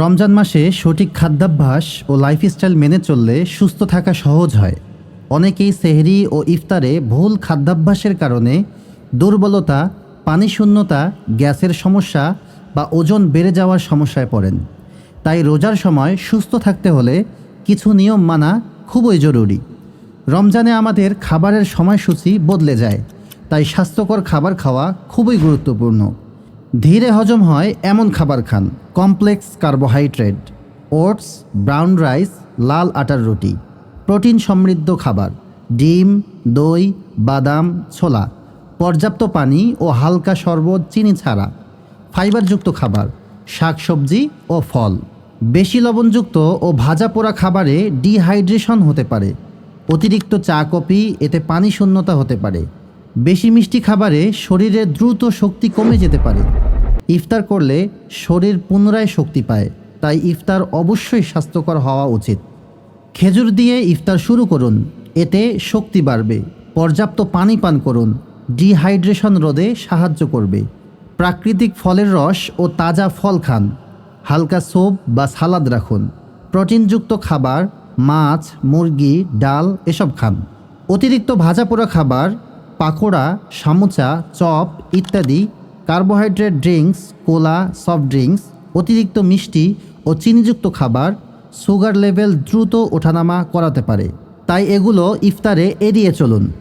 রমজান মাসে সঠিক খাদ্যাভ্যাস ও লাইফস্টাইল মেনে চললে সুস্থ থাকা সহজ হয়। অনেকেই সেহরি ও ইফতারে ভুল খাদ্যাভ্যাসের কারণে দুর্বলতা পানি শূন্যতা গ্যাসের সমস্যা বা ওজন বেড়ে যাওয়ার সমস্যায় পড়েন। তাই রোজার সময় সুস্থ থাকতে হলে কিছু নিয়ম মানা খুবই জরুরি। রমজানে আমাদের খাবারের সময়সূচি বদলে যায়, তাই স্বাস্থ্যকর খাবার খাওয়া খুবই গুরুত্বপূর্ণ। ধীরে হজম হয় এমন খাবার খান। Complex carbohydrate, oats, brown rice, লাল আটার রুটি। প্রোটিন সমৃদ্ধ খাবার, ডিম, দই, বাদাম, ছোলা, পর্যাপ্ত পানি ও হালকা শরবত, চিনি ছাড়া। ফাইবারযুক্ত খাবার, শাকসবজি ও ফল। বেশি লবণযুক্ত ও ভাজা পোড়া খাবারে ডিহাইড্রেশন হতে পারে। অতিরিক্ত চা, কফি, এতে পানি শূন্যতা হতে পারে। বেশি মিষ্টি খাবারে শরীরে দ্রুত শক্তি কমে যেতে পারে। ইফতার করলে শরীর পুনরায় শক্তি পায়, তাই ইফতার অবশ্যই স্বাস্থ্যকর হওয়া উচিত। খেজুর দিয়ে ইফতার শুরু করুন, এতে শক্তি বাড়বে, পর্যাপ্ত পানি পান করুন, ডিহাইড্রেশন রোধে সাহায্য করবে। প্রাকৃতিক ফলের রস ও তাজা ফল খান, হালকা সোপ বা সালাদ রাখুন, প্রোটিনযুক্ত খাবার, মাছ, মুরগি, ডাল এসব খান। অতিরিক্ত ভাজা পোড়া খাবার পাকোড়া, সামোচা, চপ ইত্যাদি carbohydrate drinks, cola, soft drinks, অতিরিক্ত মিষ্টি ও চিনিযুক্ত খাবার সুগার লেভেল দ্রুত ওঠানামা করাতে পারে। তাই এগুলো ইফতারে এড়িয়ে চলুন।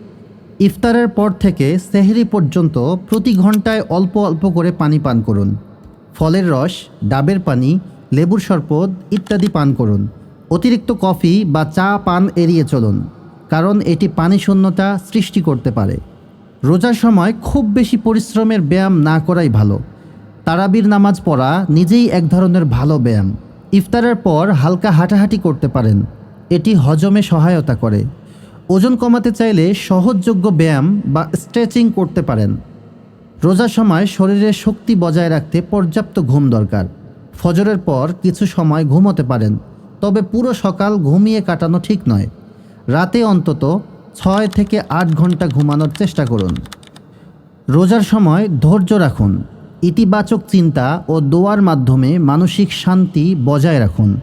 ইফতারের পর থেকে সেহরি পর্যন্ত প্রতি ঘন্টায় অল্প অল্প করে পানি পান করুন। ফলের রস, ডাবের পানি, লেবুর শরবত ইত্যাদি পান করুন। অতিরিক্ত কফি বা চা পান এড়িয়ে চলুন। কারণ এটি পানি শূন্যতা সৃষ্টি করতে পারে। রোজার সময় খুব বেশি পরিশ্রমের ব্যায়াম না করাই ভালো। তারাবির নামাজ পড়া নিজেই এক ধরনের ভালো ব্যায়াম। ইফতারের পর হালকা হাঁটাহাঁটি করতে পারেন। এটি হজমে সহায়তা করে। ওজন কমাতে চাইলে সহজযোগ্য ব্যায়াম বা স্ট্রেচিং করতে পারেন। রোজার সময় শরীরের শক্তি বজায় রাখতে পর্যাপ্ত ঘুম দরকার। ফজরের পর কিছু সময় ঘুমোতে পারেন। তবে পুরো সকাল ঘুমিয়ে কাটানো ঠিক নয়। রাতে অন্তত ছয় থেকে আট ঘণ্টা ঘুমানোর চেষ্টা করুন। রোজার সময় ধৈর্য রাখুন। ইতিবাচক চিন্তা ও দোয়ার মাধ্যমে মানসিক শান্তি বজায় রাখুন।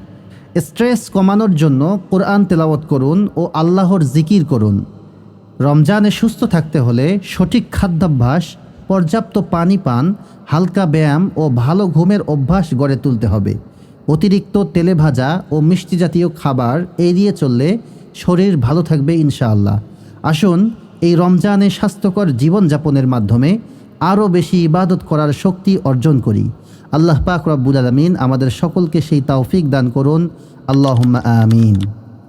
স্ট্রেস কমানোর জন্য কোরআন তেলাওয়াত করুন ও আল্লাহর জিকির করুন। রমজানে সুস্থ থাকতে হলে সঠিক খাদ্যাভ্যাস, পর্যাপ্ত পানি পান, হালকা ব্যায়াম ও ভালো ঘুমের অভ্যাস গড়ে তুলতে হবে। অতিরিক্ত তেলে ভাজা ও মিষ্টি জাতীয় খাবার এড়িয়ে চললে শরীর ভালো থাকবে ইনশাআল্লাহ। আসুন, এই রমজানে স্বাস্থ্যকর জীবনযাপনের মাধ্যমে আরও বেশি ইবাদত করার শক্তি অর্জন করি। আল্লাহ পাক রব্বুল আলমিন আমাদের সকলকে সেই তাওফিক দান করুন। আল্লাহ আমিন।